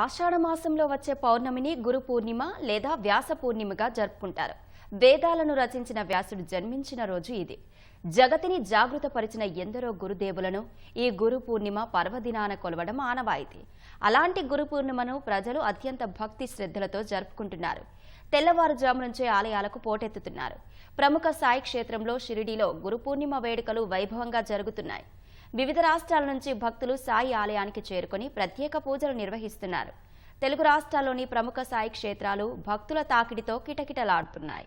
ఆషాఢమాసంలో వచ్చే పౌర్ణమిని గురు పూర్ణిమ లేదా వ్యాస పూర్ణిమగా జరుపుకుంటారు. వేదాలను రచించిన వ్యాసుడు జన్మించిన రోజు ఇది. జగతిని జాగృతపరిచిన ఎందరో గురుదేవులను ఈ గురు పూర్ణిమ పర్వదినాన కొలవడం ఆనవాయితీ. అలాంటి గురు పూర్ణిమను ప్రజలు అత్యంత భక్తి శ్రద్ధలతో జరుపుకుంటున్నారు. తెల్లవారుజాము నుంచే ఆలయాలకు పోటెత్తుతున్నారు. ప్రముఖ సాయి క్షేత్రంలో షిరిడీలో గురు పూర్ణిమ వేడుకలు వైభవంగా జరుగుతున్నాయి. వివిధ రాష్ట్రాల నుంచి భక్తులు సాయి ఆలయానికి చేరుకొని ప్రత్యేక పూజలు నిర్వహిస్తున్నారు. తెలుగు రాష్ట్రాల్లోని ప్రముఖ సాయి క్షేత్రాలు భక్తుల తాకిడితో కిటకిటలాడుతున్నాయి.